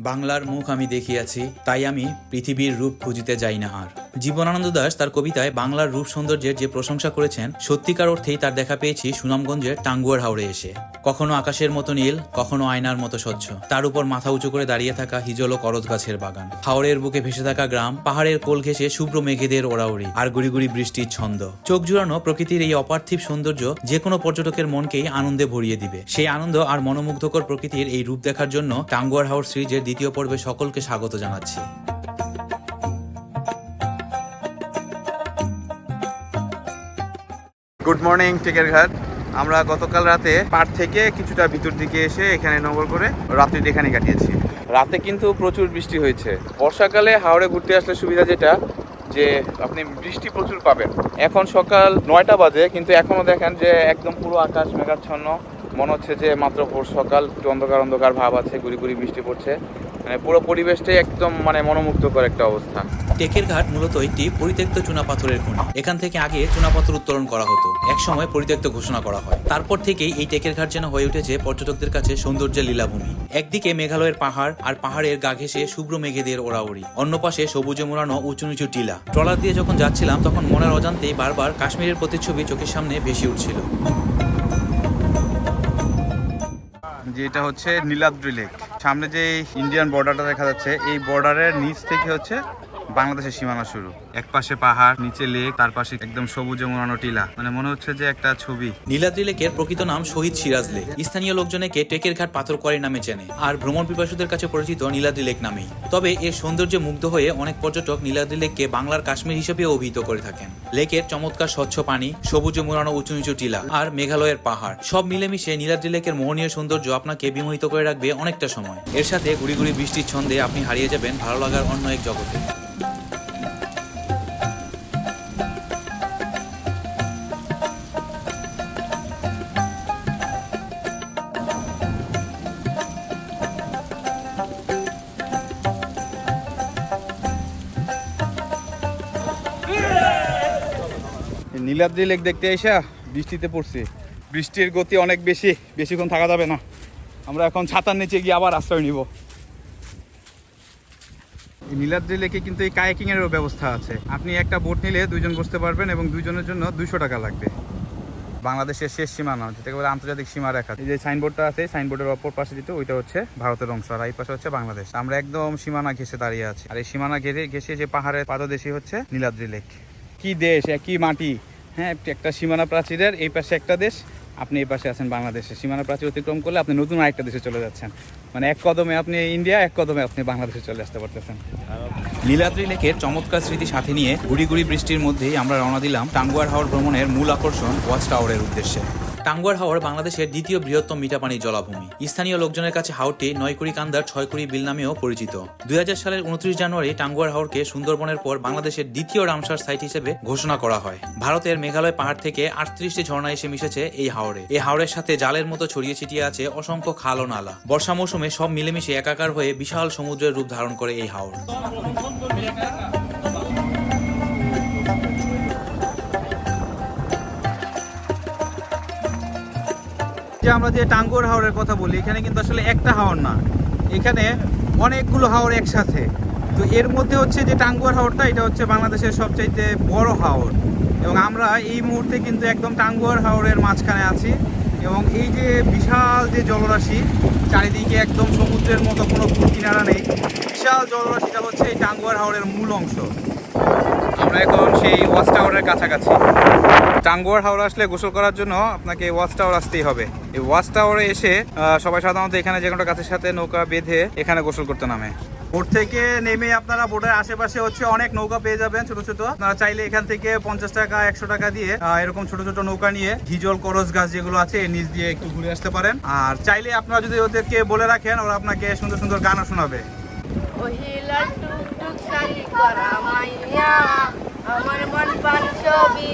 বাংলার মুখ আমি দেখিয়াছি তাই আমি পৃথিবীর রূপ খুঁজিতে যাই না আর। জীবনানন্দ দাস তার কবিতায় বাংলার রূপ সৌন্দর্যের যে প্রশংসা করেছেন, সত্যিকার অর্থেই তার দেখা পেয়েছি সুনামগঞ্জের টাঙ্গুয়ার হাওড়ে এসে। কখনো আকাশের মতো নীল, কখনো আয়নার মতো স্বচ্ছ। তার উপর মাথা উঁচু করে দাঁড়িয়ে থাকা হিজল ও করজ গাছের বাগান। হাওড়ের বুকে ভেসে থাকা গ্রাম, পাহাড়ের কোল ঘেঁষে শুভ্র মেঘেদের ওড়াউড়ি আর গুড়ি গুড়ি বৃষ্টির ছন্দ। চোখ জুড়ানো প্রকৃতির এই অপার্থিব সৌন্দর্য যে কোনো পর্যটকের মনকেই আনন্দে ভরিয়ে দিবে। সেই আনন্দ আর মনোমুগ্ধকর প্রকৃতির এই রূপ দেখার জন্য টাঙ্গুয়ার হাওড় সিরিজের দ্বিতীয় পর্বে সকলকে স্বাগত জানাচ্ছি। গুড মর্নিং টেকের ঘাট আমরা গতকাল রাতে পার থেকে কিছুটা ভিতর দিকে এসে এখানে নগর করে রাত্রিটা এখানে কাটিয়েছি। রাতে কিন্তু প্রচুর বৃষ্টি হয়েছে। বর্ষাকালে হাওড়ে ঘুরতে আসলে সুবিধা যেটা, যে আপনি বৃষ্টি প্রচুর পাবেন। এখন সকাল নয়টা বাজে, কিন্তু এখনও দেখেন যে একদম পুরো আকাশ মেঘাচ্ছন্ন। মনে হচ্ছে যে মাত্র ভোর সকাল, একটু অন্ধকার অন্ধকার ভাব আছে, গুড়ি গুড়ি বৃষ্টি পড়ছে। মানে পুরো পরিবেশটাই একদম মানে মনোমুগ্ধকর একটা অবস্থা। টেকের ঘাট মূলত একটি পরিত্যক্ত চুনাপাথরের খনি এখান থেকে আগে চুনাপাথর উত্তোলন করা হতো। এক সময় পরিত্যক্ত ঘোষণা করা হয়। তারপর থেকেই এই টেকের ঘাট যেন হয়ে উঠেছে পর্যটকদের কাছে সৌন্দর্যের লীলাভূমি। একদিকে মেঘালয়ের পাহাড় আর পাহাড়ের গা ঘেঁষে শুভ্র মেঘেদের ওড়াউড়ি। অন্য পাশে সবুজে মোড়ানো উঁচু নিচু টিলা। ট্রলার দিয়ে যখন যাচ্ছিলাম, তখন মনের অজান্তেই বারবার কাশ্মীরের প্রতিচ্ছবি চোখের সামনে ভেসে উঠছিল। যে এটা হচ্ছে নীলাদ্রি লেক। সামনে যে ইন্ডিয়ান বর্ডারটা দেখা যাচ্ছে, এই বর্ডারের নিচ থেকে হচ্ছে বাংলাদেশের সীমানা শুরু। এক পাশে পাহাড়, নিচে লেক তার পাশে একদম সবুজে মোড়ানো টিলা। মানে মনে হচ্ছে যে একটা ছবি। নীলাদ্রি লেকের প্রকৃত নাম শহীদ সিরাজ লেক। স্থানীয় লোকজনেকে টেকের ঘাট পাথর করে নামে চেনে। আর ভ্রমণ পিপাসুদের কাছে পরিচিত নীলাদ্রি লেক নামেই। তবে এর সৌন্দর্যে মুগ্ধ হয়ে অনেক পর্যটক নীলাদ্রি লেককে বাংলার কাশ্মীর হিসেবে অভিহিত করে থাকেন। লেকের চমৎকার স্বচ্ছ পানি, সবুজে মোড়ানো উঁচু নিচু টিলা আর মেঘালয়ের পাহাড়। সব মিলেমিশে নীলাদ্রি লেকের মোহনীয় সৌন্দর্য আপনাকে বিমোহিত করে রাখবে অনেকটা সময়। এর সাথে গুড়ি গুড়ি বৃষ্টির ছন্দে আপনি হারিয়ে যাবেন ভালো লাগার অন্য এক জগতে। নীলাদ্রি লেক দেখতে এসে বৃষ্টিতে পড়ছে। বৃষ্টির গতি অনেক বেশি, বেশিক্ষণ থাকা যাবে না। আমরা এখন ছাতার নিচে গিয়ে আবার আশ্রয় নিব। নীলাদ্রি লেকে কিন্তু এই কায়াকিং এরও ব্যবস্থা আছে। আপনি একটা বোট নিলে দুজন বসতে পারবেন এবং দুইজনের জন্য দুইশো টাকা লাগবে। বাংলাদেশের শেষ সীমানা, যেটাকে বলে আন্তর্জাতিক সীমা রেখা এই যে সাইনবোর্ডটা আছে, সাইনবোর্ডের অপর পাশে যেটা ওইটা হচ্ছে ভারতের অংশ আর এই পাশে হচ্ছে বাংলাদেশ। আমরা একদম সীমানা ঘেসে দাঁড়িয়ে আছি। আর এই সীমানা ঘেরে ঘেসে যে পাহাড়ের পাদদেশই হচ্ছে নীলাদ্রি লেক। কি দেশ একই মাটি? হ্যাঁ একটা সীমানা প্রাচীরের এই পাশে একটা দেশ, আপনি এই পাশে আছেন বাংলাদেশে। সীমানা প্রাচীর অতিক্রম করলে আপনি নতুন আরেকটা দেশে চলে যাচ্ছেন। মানে এক কদমে আপনি ইন্ডিয়া, এক কদমে আপনি বাংলাদেশে চলে আসতে পারতেছেন। নীলাদ্রি লেকের চমৎকার স্মৃতি সাথে নিয়ে গুড়ি গুড়ি বৃষ্টির মধ্যেই আমরা রওনা দিলাম টাঙ্গুয়ার হাওর ভ্রমণের মূল আকর্ষণ ওয়াচ টাওয়ারের উদ্দেশ্যে। টাঙ্গুয়ার হাওর বাংলাদেশের দ্বিতীয় বৃহত্তম মিঠা মিঠাপানি জলাভূমি। স্থানীয় লোকজনের কাছে হাওরটি নয়কুড়ি কান্দার ছয়কুড়ি বিল নামেও পরিচিত। দুই হাজার সালের উনত্রিশ জানুয়ারি টাঙ্গুয়ার হাওরকে সুন্দরবনের পর বাংলাদেশের দ্বিতীয় রামসার সাইট হিসেবে ঘোষণা করা হয়। ভারতের মেঘালয় পাহাড় থেকে আটত্রিশটি ঝর্ণা এসে মিশেছে এই হাওরে। এই হাওরের সাথে জালের মতো ছড়িয়ে ছিটিয়ে আছে অসংখ্য খাল ও নালা। বর্ষা মৌসুমে সব মিলেমিশে একাকার হয়ে বিশাল সমুদ্রের রূপ ধারণ করে এই হাওর। যে আমরা যে টাঙ্গুয়ার হাওরের কথা বলি, এখানে কিন্তু আসলে একটা হাওর না। এখানে অনেকগুলো হাওর একসাথে। তো এর মধ্যে হচ্ছে যে টাঙ্গুয়ার হাওরটা, এটা হচ্ছে বাংলাদেশের সবচাইতে বড় হাওর। এবং আমরা এই মুহূর্তে কিন্তু একদম টাঙ্গুয়ার হাওরের মাঝখানে আছি। এবং এই যে বিশাল যে জলরাশি, চারিদিকে একদম সমুদ্রের মতো কোনো কিনারা নেই, বিশাল জলরাশিটা হচ্ছে এই টাঙ্গুয়ার হাওরের মূল অংশ। আমরা এখন সেই ওয়াচ টাওয়ারের কাছাকাছি। টাঙ্গুয়ার হাওড়া আসলে গোসল করার জন্য আপনাকে ওয়াচ টাওয়ার আসতেই হবে। এই ওয়াচ টাওয়ারে এসে আহ, সবাই সাধারণত এখানে যে কোনো গাছের সাথে নৌকা বেঁধে এখানে গোসল করতে নামে। বোট থেকে নেমে আপনারা বোটের আশেপাশে হচ্ছে অনেক নৌকা পেয়ে যাবেন ছোট ছোট। আপনারা চাইলে এখান থেকে পঞ্চাশ টাকা একশো টাকা দিয়ে আহ, এরকম ছোট ছোট নৌকা নিয়ে হিজল করস গাছ যেগুলো আছে এর নিচ দিয়ে একটু ঘুরে আসতে পারেন। আর চাইলে আপনারা যদি ওদেরকে বলে রাখেন ওরা আপনাকে সুন্দর সুন্দর গানও শোনাবে। আমার মন পান ছবি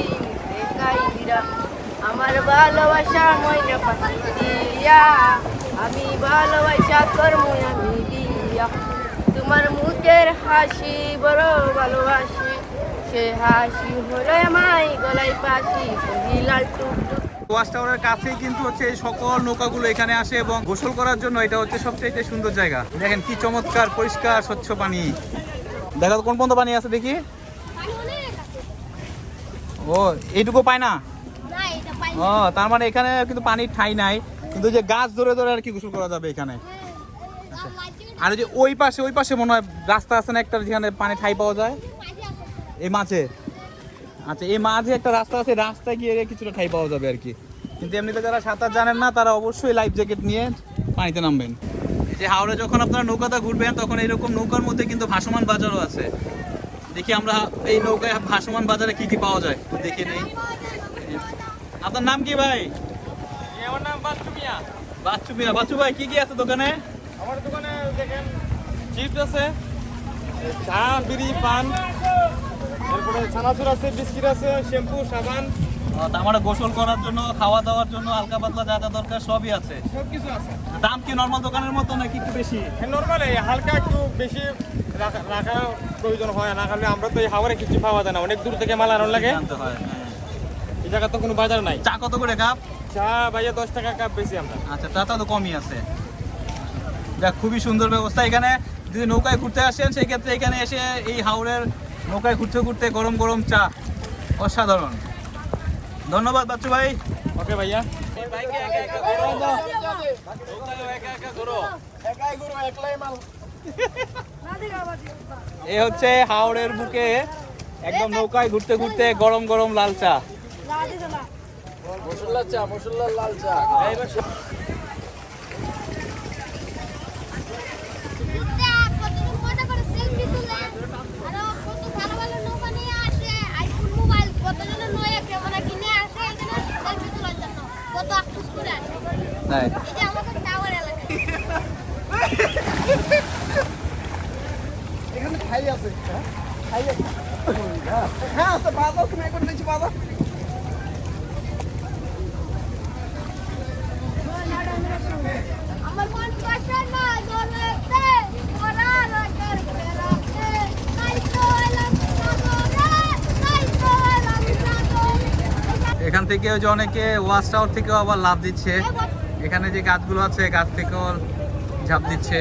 আমার ভালোবাসা ময়না পাখি দিয়া। আমি ভালোবাসা কর্ম আমি দিয়া। তোমার মুখের হাসি বড় ভালোবাসি। সে হাসি হলো আমায় গলায় পাশি ওহিলাল টুকটুক। ওয়াচ টাওয়ারের কাছেই কিন্তু হচ্ছে এই সকল নৌকাগুলো এখানে আসে এবং গোসল করার জন্য এটা হচ্ছে সবচেয়ে সুন্দর জায়গা। দেখেন কি চমৎকার, পরিষ্কার, স্বচ্ছ পানি। দেখা কোন পর্যন্ত পানি আছে দেখি। ও এইটুকু পায় না? ও তার মানে এখানে কিন্তু পানির ঠাই নাই। কিন্তু যে গাছ ধরে ধরে আর কি গোসল করা যাবে এখানে? আর যে ওই পাশে ওই পাশে মনে হয় রাস্তা আছে না একটা যেখানে পানি ঠাই পাওয়া যায়? এই মাঝে? আচ্ছা এই মাঝে একটা রাস্তা আছে রাস্তায় গিয়ে কিছুটা ঠাই পাওয়া যাবে আর কি। কিন্তু এমনিতে যারা সাঁতার জানেন না তারা অবশ্যই লাইফ জ্যাকেট নিয়ে পানিতে নামবেন। এই যে হাওড়ে যখন আপনারা নৌকাতে ঘুরবেন তখন এরকম নৌকার মধ্যে কিন্তু ভাসমান বাজারও আছে। দেখি আমরা এই নৌকায় ভাসমান বাজারে কি কি পাওয়া যায় দেখে নেই। আপনার নাম কি ভাই? আমার নাম বাচ্চু মিয়া। বাচ্চু মিয়া। বাচ্চু ভাই কি কি আছে দোকানে? আমার দোকানে দেখেন চিপস আছে চা বিড়ি পান। তারপরে ছানাচুর আছে বিস্কিট আছে শ্যাম্পু সাবান। মানে গোসল করার জন্য খাওয়া দাওয়ার জন্য হালকা পাতলা যা যা দরকার সবই আছে। সব কিছু আছে। দাম কি নর্মাল দোকানের মতো নাকি একটু বেশি? নর্মাল হালকা একটু বেশি রাখা প্রয়োজন হয় না কারণ আমরা তো এই হাওড়ে কিছু পাওয়া যায় না। অনেক দূর থেকে মাল আনার লাগে। জানতে হয় হ্যাঁ। এই জায়গা তো কোনো বাজার নাই। চা কত করে কাপ? চা ভাইয়া দশ টাকা কাপ বেশি আমরা। আচ্ছা তা তো কমই আছে। দেখ খুবই সুন্দর ব্যবস্থা। এখানে যদি নৌকায় ঘুরতে আসেন সেই ক্ষেত্রে এখানে এসে এই হাওড়ের নৌকায় ঘুরতে ঘুরতে গরম গরম চা অসাধারণ। ধন্যবাদ বাচ্চু ভাই। ওকে ভাইয়া। এই হচ্ছে হাওড়ের বুকে একদম নৌকায় ঘুরতে ঘুরতে গরম গরম লাল চা। করে আসে তাই এটা আমাদের টাওয়ার এলাকা আমার মন পাশে না দলেতে ওরা রাখার বেড়াতে তাই তো এখান থেকে যে অনেকে ওয়াচ টাওয়ার থেকেও আবার লাভ দিচ্ছে। এখানে যে গাছগুলো আছে গাছ থেকেও ঝাঁপ দিচ্ছে।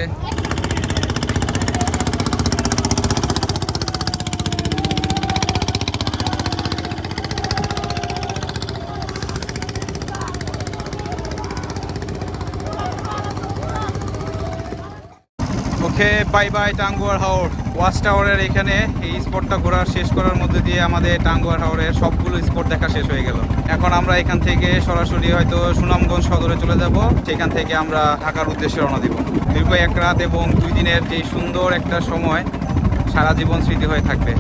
Okay bye bye Tanguar Haor. Watch টাওয়ারের এখানে এই স্পটটা ঘোরার, শেষ করার মধ্যে দিয়ে আমাদের টাঙ্গুয়ার হাওরের সবগুলো স্পট দেখা শেষ হয়ে গেল। এখন আমরা এখান থেকে সরাসরি হয়তো সুনামগঞ্জ সদরে চলে যাব সেখান থেকে আমরা ঢাকার উদ্দেশ্যে রওনা দিব। দীর্ঘ এক রাত এবং দুই দিনের যে সুন্দর একটা সময় সারা জীবন স্মৃতি হয়ে থাকবে।